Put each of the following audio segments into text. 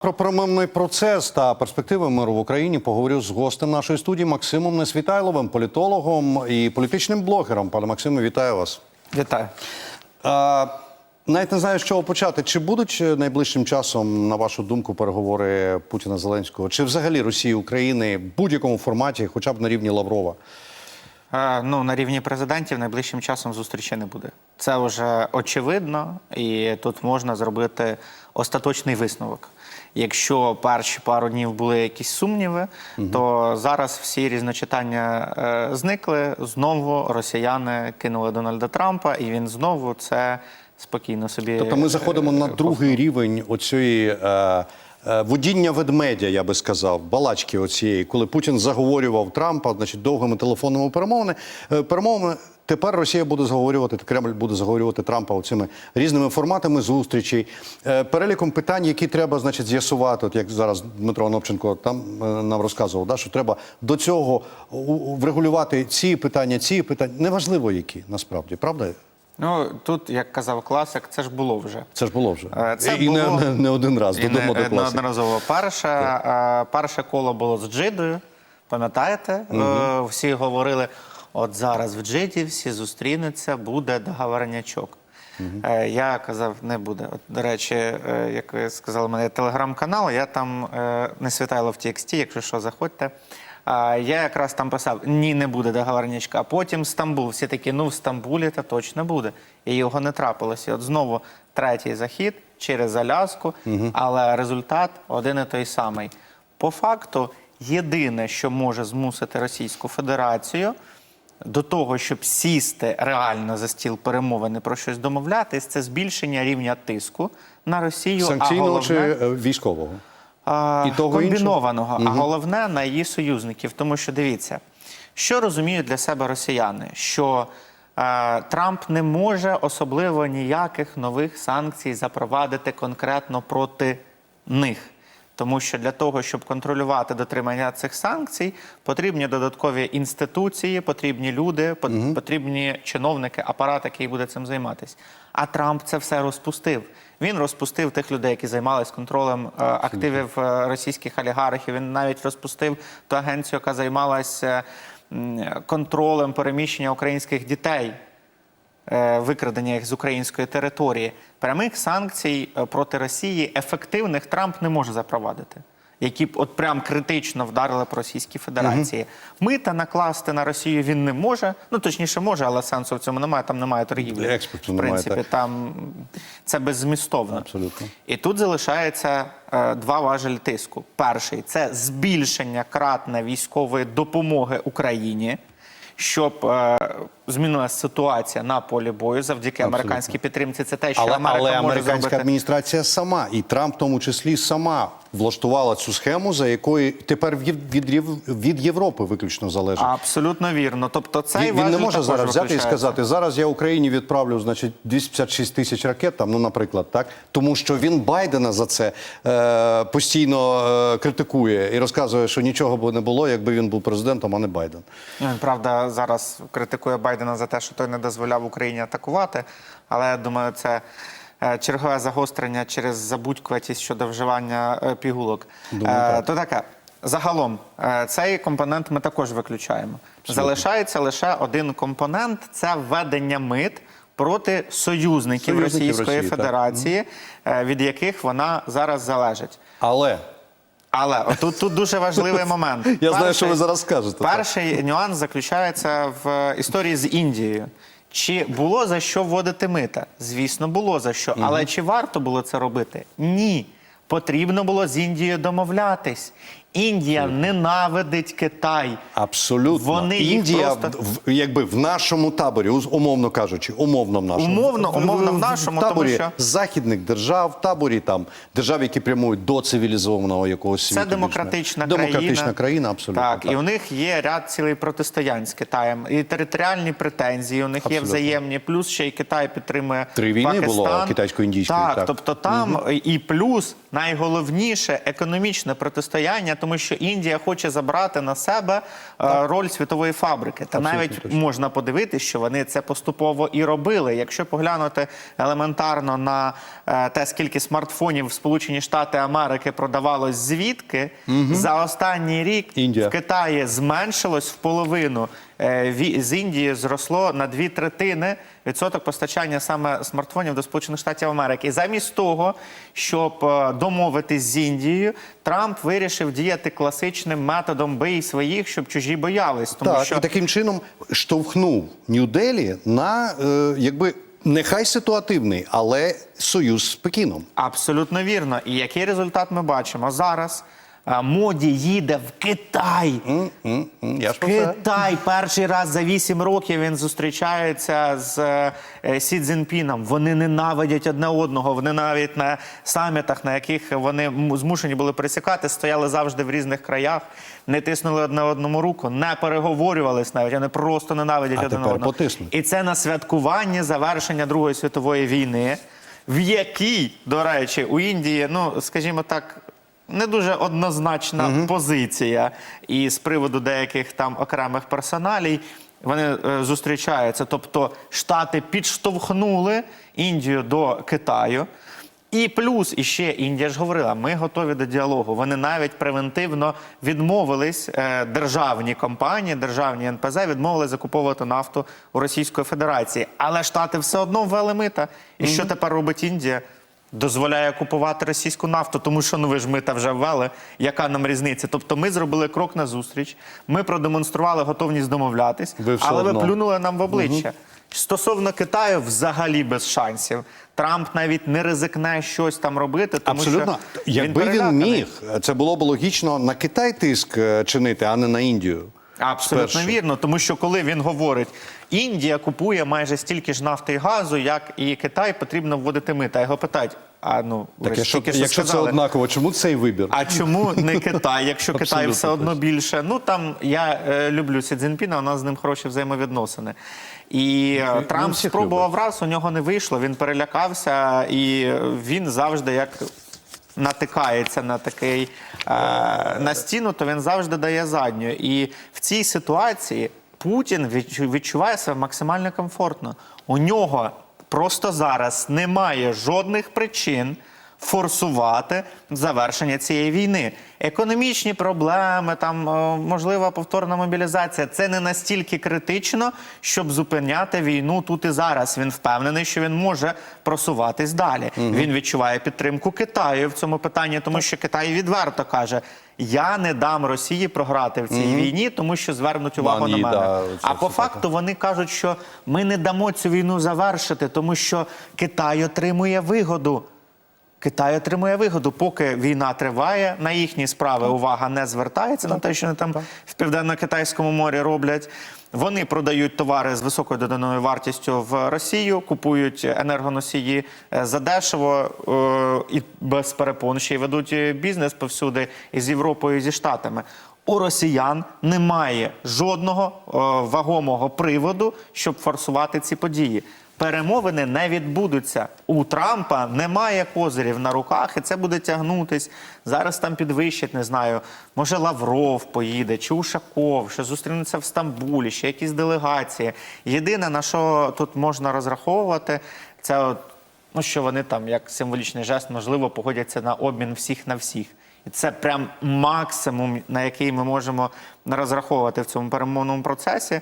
Про перемовний процес та перспективи миру в Україні поговорю з гостем нашої студії Максимом Несвітайловим, політологом і політичним блогером. Пане Максиме, вітаю вас. Вітаю. А, навіть не знаю, з чого почати. Чи будуть найближчим часом, на вашу думку, переговори Путіна Зеленського? Чи взагалі Росії України в будь-якому форматі, хоча б на рівні Лаврова? Е, Ну, на рівні президентів найближчим часом зустрічі не буде. Це вже очевидно, і тут можна зробити остаточний висновок. Якщо перші пару днів були якісь сумніви, то зараз всі різночитання е, зникли. Знову росіяни кинули Дональда Трампа, і він знову це спокійно собі. Тобто ми заходимо на е, другий рівень оцієї е, водіння ведмедя, я би сказав, балачки оцієї, коли Путін заговорював Трампа, значить, довгими телефонними перемовами. перемовами. Тепер Росія буде заговорювати, Кремль буде заговорювати Трампа оцими різними форматами зустрічей, е, переліком питань, які треба, значить, з'ясувати. От як зараз Дмитро Онопченко там е, нам розказував, да, що треба до цього врегулювати ці питання, ці питання. Неважливо, які насправді, правда? Ну тут, як казав класик, це ж було вже. Це ж було вже. Е, Це і не, було- не, не один раз. І Додому не, до класики. неодноразово. Перше, перше коло було з Джидою. Пам'ятаєте? Е, Всі говорили: от зараз в Джиді всі зустрінуться, буде договорнячок. Е, Я казав, не буде. От, до речі, е, як ви сказали, у мене телеграм-канал, я там е, не світайло в TXT, якщо що, заходьте. А я якраз там писав: ні, не буде договорнячка. А потім Стамбул. Всі такі, ну в Стамбулі та точно буде. І його не трапилося. І от знову третій захід через Аляску, але результат один і той самий. По факту, єдине, що може змусити Російську Федерацію до того, щоб сісти реально за стіл перемовин і про щось домовлятись, це збільшення рівня тиску на Росію. а головне, чи е, військового? а, І того комбінованого, а головне на її союзників. Тому що дивіться, що розуміють для себе росіяни, що е, Трамп не може особливо ніяких нових санкцій запровадити конкретно проти них. Тому що для того, щоб контролювати дотримання цих санкцій, потрібні додаткові інституції, потрібні люди, пот- потрібні чиновники, апарат, який буде цим займатися. А Трамп це все розпустив. Він розпустив тих людей, які займалися контролем е, активів е, російських олігархів. Він навіть розпустив ту агенцію, яка займалася м, контролем переміщення українських дітей е, викрадення їх з української території. Прямих санкцій е, проти Росії ефективних Трамп не може запровадити, які б от прям критично вдарили по Російській Федерації. Мита накласти на Росію він не може. Ну точніше може, але сенсу в цьому немає. Там немає торгівлі. Експорту в немає, принципі, так. там це беззмістовно. Абсолютно. І тут залишається е, два важелі тиску. Перший це збільшення кратне військової допомоги Україні, щоб е, змінилася ситуація на полі бою завдяки американській підтримці. Це те, що Але, Америка але може американська зробити. адміністрація сама, і Трамп в тому числі сама влаштувала цю схему, за якою тепер від, від, від Європи виключно залежить. Абсолютно вірно. Тобто цей Він, він не може зараз взяти і сказати, зараз я Україні відправлю значить 256 тисяч ракет, там, ну, наприклад, так тому що він Байдена за це е, постійно е, критикує і розказує, що нічого б не було, якби він був президентом, а не Байден. Він, правда, зараз критикує Байдена за те, що той не дозволяв Україні атакувати. Але я думаю, це е, чергове загострення через забудькуватість щодо вживання е, пігулок. Е, То таке. Загалом, цей компонент ми також виключаємо. Залишається лише один компонент це введення мит проти союзників, Союзників Російської Росії. Федерації, е, від яких вона зараз залежить. Але Але тут, тут дуже важливий момент. Я знаю, що ви зараз скажете, так. Перший нюанс заключається в історії з Індією. Чи було за що вводити мита? Звісно, було за що. Але чи варто було це робити? Ні. Потрібно було з Індією домовлятись. Індія ненавидить Китай. абсолютно Вони їх Індія, просто- в, якби в нашому таборі, умовно кажучи, умовно в нашому Умовно, умовно в нашому, тому таборі що- західних держав, таборі там держав, які прямують до цивілізованого якогось світу. Це демократична, демократична країна. країна, абсолютно Так, і у них є ряд цілий протистоянь з Китаєм. І територіальні претензії у них є взаємні. Плюс ще й Китай підтримує Три війни Пакистан. було китайсько-індійської, Так, так. тобто там і плюс найголовніше економічне протистояння тому що Індія хоче забрати на себе так. роль світової фабрики. Та Абсолютно навіть точно. можна подивитися, що вони це поступово і робили. Якщо поглянути елементарно на е, те, скільки смартфонів в Сполучені Штати Америки продавалось звідки, за останній рік Індія. в Китаї зменшилось в половину. Е, З Індії зросло на дві третини відсоток постачання саме смартфонів до Сполучених Штатів Америки. І замість того, щоб е, домовитись з Індією, Трамп вирішив діяти класичним методом бий своїх, щоб чужі боялись. Тому Так, що і таким чином штовхнув Нью-Делі на е, якби нехай ситуативний, але союз з Пекіном. Абсолютно вірно. І який результат ми бачимо зараз? Моді їде в Китай. Я ж. Китай перший раз за 8 років він зустрічається з е, Сі Цзіньпіном. Вони ненавидять одне одного. Вони навіть на самітах, на яких вони змушені були пересікати, стояли завжди в різних краях, не тиснули одне одному руку, не переговорювались навіть. Вони просто ненавидять А один тепер одного. потиснуть. І це на святкування завершення Другої світової війни, в якій, до речі, у Індії, ну скажімо так. Не дуже однозначна позиція, і з приводу деяких там окремих персоналій вони е, зустрічаються. Тобто Штати підштовхнули Індію до Китаю. І плюс іще Індія ж говорила, ми готові до діалогу. Вони навіть превентивно відмовились, е, державні компанії, державні НПЗ відмовились закуповувати нафту у Російської Федерації. Але Штати все одно ввели мита. І що тепер робить Індія? Дозволяє купувати російську нафту, тому що ну ви ж мита вже ввели. Яка нам різниця? Тобто ми зробили крок назустріч, ми продемонстрували готовність домовлятись, Ви але одно. ви плюнули нам в обличчя. Стосовно Китаю, взагалі без шансів. Трамп навіть не ризикне щось там робити, тому Абсолютно. що Якби він, переляканий. міг, це було б логічно на Китай тиск е, чинити, а не на Індію. Абсолютно Спершу. вірно, тому що коли він говорить, Індія купує майже стільки ж нафти і газу, як і Китай, потрібно вводити мита. Його питають: а ну Так, якщо, тільки що якщо це однаково, чому цей вибір? А чому не Китай, якщо Китай все одно більше? Ну там я е, люблю Сі Цзіньпіна, у нас з ним хороші взаємовідносини. І е, Ну, Трамп спробував раз, у нього не вийшло, він перелякався, і він завжди як. Натикається на такий е, на стіну, то він завжди дає задню. І в цій ситуації Путін відчуває себе максимально комфортно. У нього просто зараз немає жодних причин форсувати завершення цієї війни. Економічні проблеми, там е, можлива повторна мобілізація. Це не настільки критично, щоб зупиняти війну тут і зараз. Він впевнений, що він може просуватись далі. Він відчуває підтримку Китаю в цьому питанні, тому що Китай відверто каже: я не дам Росії програти в цій війні, тому що звернуть увагу Ман на мене. да, а по факту то вони кажуть, що ми не дамо цю війну завершити, тому що Китай отримує вигоду. Китай отримує вигоду, поки війна триває, на їхні справи увага не звертається на те, що вони там в південно-китайському морі роблять. Вони продають товари з високою доданою вартістю в Росію, купують енергоносії е, задешево е, і без перепон ще й ведуть е, бізнес повсюди і з Європою, і зі Штатами. У росіян немає жодного вагомого приводу, щоб форсувати ці події. Перемовини не відбудуться. У Трампа немає козирів на руках, і це буде тягнутись. Зараз там підвищать, не знаю. Може Лавров поїде, чи Ушаков, що зустрінуться в Стамбулі, ще якісь делегації. Єдине на що тут можна розраховувати, це от, ну що вони там, як символічний жест, можливо, погодяться на обмін всіх на всіх. І це прям максимум, на який ми можемо розраховувати в цьому перемовному процесі.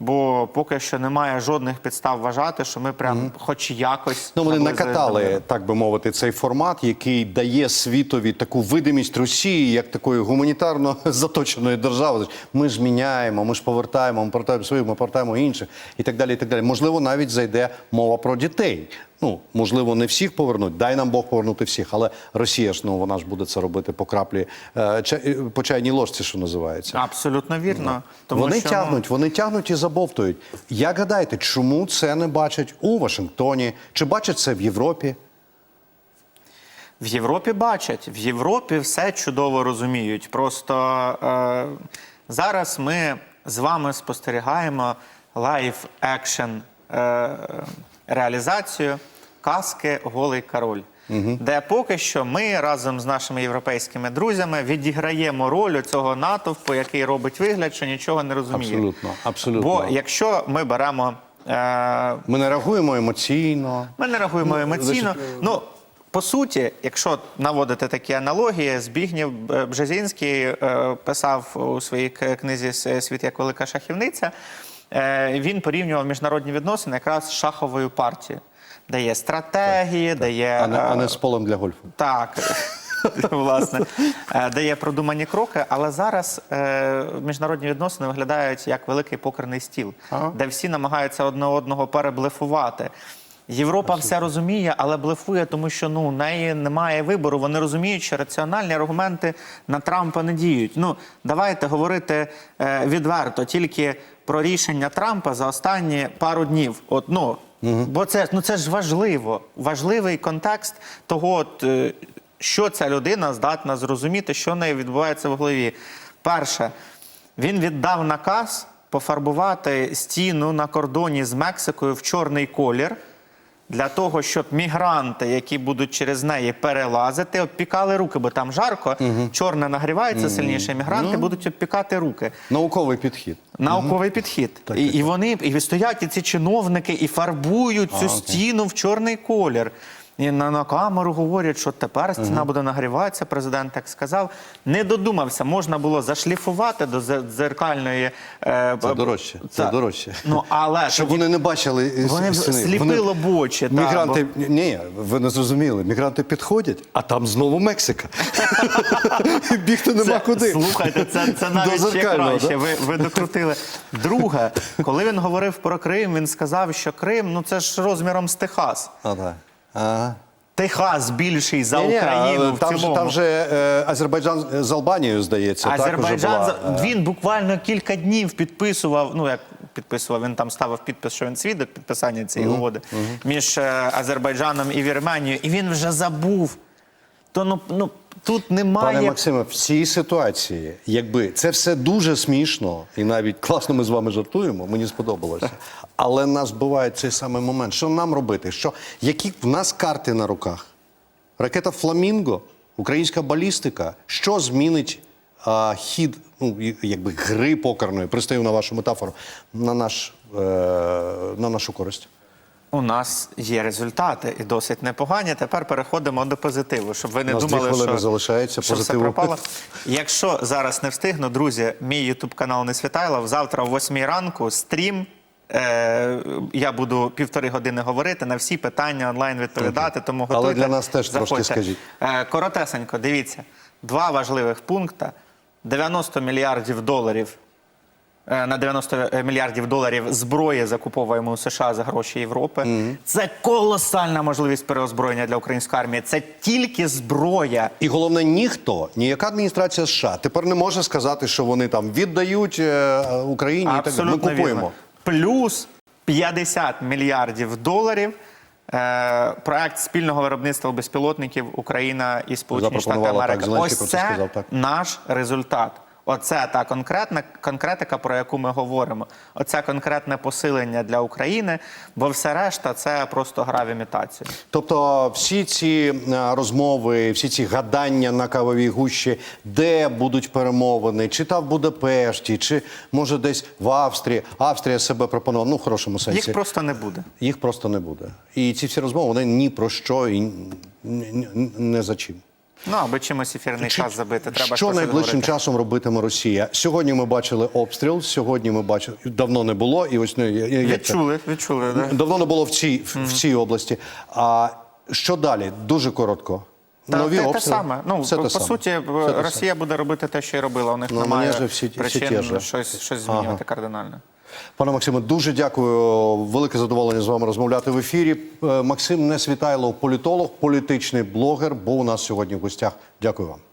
Бо поки що немає жодних підстав вважати, що ми прям хоч якось Ну, вони накатали, так би мовити, цей формат, який дає світові таку видимість Росії як такої гуманітарно заточеної держави. Ми ж міняємо, ми ж повертаємо, ми повертаємо своїх, ми повертаємо інших і так далі. І так далі. Можливо, навіть зайде мова про дітей. Ну, можливо, не всіх повернуть, дай нам Бог повернути всіх, але Росія ж ну вона ж буде це робити по краплі е, ча- по чайній ложці, що називається. Абсолютно вірно. Тому вони що, тягнуть, вони тягнуть і забовтують. Як гадаєте, чому це не бачать у Вашингтоні? Чи бачать це в Європі? В Європі бачать, в Європі все чудово розуміють. Просто е, зараз ми з вами спостерігаємо лайв екшен реалізацію казки Голий король. де поки що ми разом з нашими європейськими друзями відіграємо роль цього натовпу, який робить вигляд, що нічого не розуміє. Абсолютно, абсолютно. Бо якщо ми беремо. Е, Ми не реагуємо емоційно. ми не реагуємо емоційно. Ну, по суті, якщо наводити такі аналогії, Збігнєв е, Бжезінський е, писав у своїй книзі Світ як велика шахівниця. Е, Він порівнював міжнародні відносини якраз з шаховою партією, де є стратегії, де є А не, а е, не з полем для гольфу. так, власне, е, де є продумані кроки, але зараз е, міжнародні відносини виглядають як великий покерний стіл, Ага. де всі намагаються одне одного переблефувати. Європа все розуміє, але блефує, тому що ну у неї немає вибору. Вони розуміють, що раціональні аргументи на Трампа не діють. Ну давайте говорити е, відверто тільки про рішення Трампа за останні пару днів. От ну бо це ну це ж важливо. Важливий контекст того, от, е, що ця людина здатна зрозуміти, що в неї відбувається в голові. Перше, він віддав наказ пофарбувати стіну на кордоні з Мексикою в чорний колір. Для того, щоб мігранти, які будуть через неї перелазити, обпікали руки, бо там жарко, чорне нагрівається сильніше, мігранти будуть обпікати руки. Науковий підхід. Науковий підхід. Так, і, так, і вони і стоять і ці чиновники і фарбують цю окей. стіну в чорний колір. І на, на камеру говорять, що тепер стіна буде нагріватися. Президент так сказав. Не додумався, можна було зашліфувати до зе- дзеркальної. Е, Це дорожче. Це та- дорожче. Ну але Щоб тоді- вони не бачили Вони стіни. сліпило б очі, та, Мігранти, ні, ви не зрозуміли. Мігранти підходять, а там знову Мексика. Бігти нема куди. Слухайте, це, це навіть ще краще. Ви, ви докрутили. Друге, коли він говорив про Крим, він сказав, що Крим ну це ж розміром з Техас. А, так. Техас більший за Ні-ні, Україну а в там, же, цілому. там же е, Азербайджан з Албанією, здається. так, уже була, за- він буквально кілька днів підписував. Ну як підписував, він там ставив підпис, що він свідок підписання цієї угоди між е, Азербайджаном і Вірменією, і він вже забув. То ну, ну тут немає. Пане Максиме, в цій ситуації, якби це все дуже смішно, і навіть класно ми з вами жартуємо, мені сподобалося. Але нас буває цей самий момент. Що нам робити? Що, які в нас карти на руках? Ракета Фламінго, українська балістика. Що змінить а, хід ну, якби гри покерної, пристаю на вашу метафору, на, наш, е, на нашу користь? У нас є результати і досить непогані. Тепер переходимо до позитиву, щоб ви не нас думали, хвилини що, залишається, що все пропало. Якщо зараз не встигну, друзі, мій ютуб канал не Світайлов. Завтра о 8 ранку стрім. Е, я буду півтори години говорити на всі питання онлайн відповідати. Тому Але для нас теж трошки заходьте. скажіть. Е, коротесенько, дивіться, два важливих пункти: 90 мільярдів доларів на 90 мільярдів доларів зброї закуповуємо у США за гроші Європи. Це колосальна можливість переозброєння для української армії. Це тільки зброя. І головне, ніхто, ніяка адміністрація США тепер не може сказати, що вони там віддають е, Україні і так. Ми купуємо. вірно. Плюс 50 мільярдів доларів. Е, проект спільного виробництва безпілотників Україна і Сполучені Штати Америки. Ось це сказав, так. наш результат. Оце та конкретна конкретика, про яку ми говоримо. Оце конкретне посилення для України, бо все решта це просто гра в імітацію. Тобто, всі ці е, розмови, всі ці гадання на кавовій гущі, де будуть перемовини, чи та в Будапешті, чи може десь в Австрії. Австрія себе пропонувала, ну в хорошому сенсі. Їх просто не буде. Їх просто не буде. І ці всі розмови вони ні про що і не за чим. Ну аби чимось ефірний Чи- час забити, треба що найближчим говорити. часом робитиме Росія? Сьогодні ми бачили обстріл. Сьогодні ми бачили давно не було, і ось ну, я- я- це? Відчули, відчули. Да? давно не було в цій в, в цій області. А що далі? Дуже коротко. Та, Нові те, те саме. Ну, Все по, по саме. суті, Все Росія буде робити те, що і робила. У них Ну, немає всі- всі причин ж. щось, щось змінювати кардинально. Пане Максиме, дуже дякую. Велике задоволення з вами розмовляти в ефірі. Е, Максим Несвітайлов, політолог, політичний блогер, був у нас сьогодні в гостях. Дякую вам.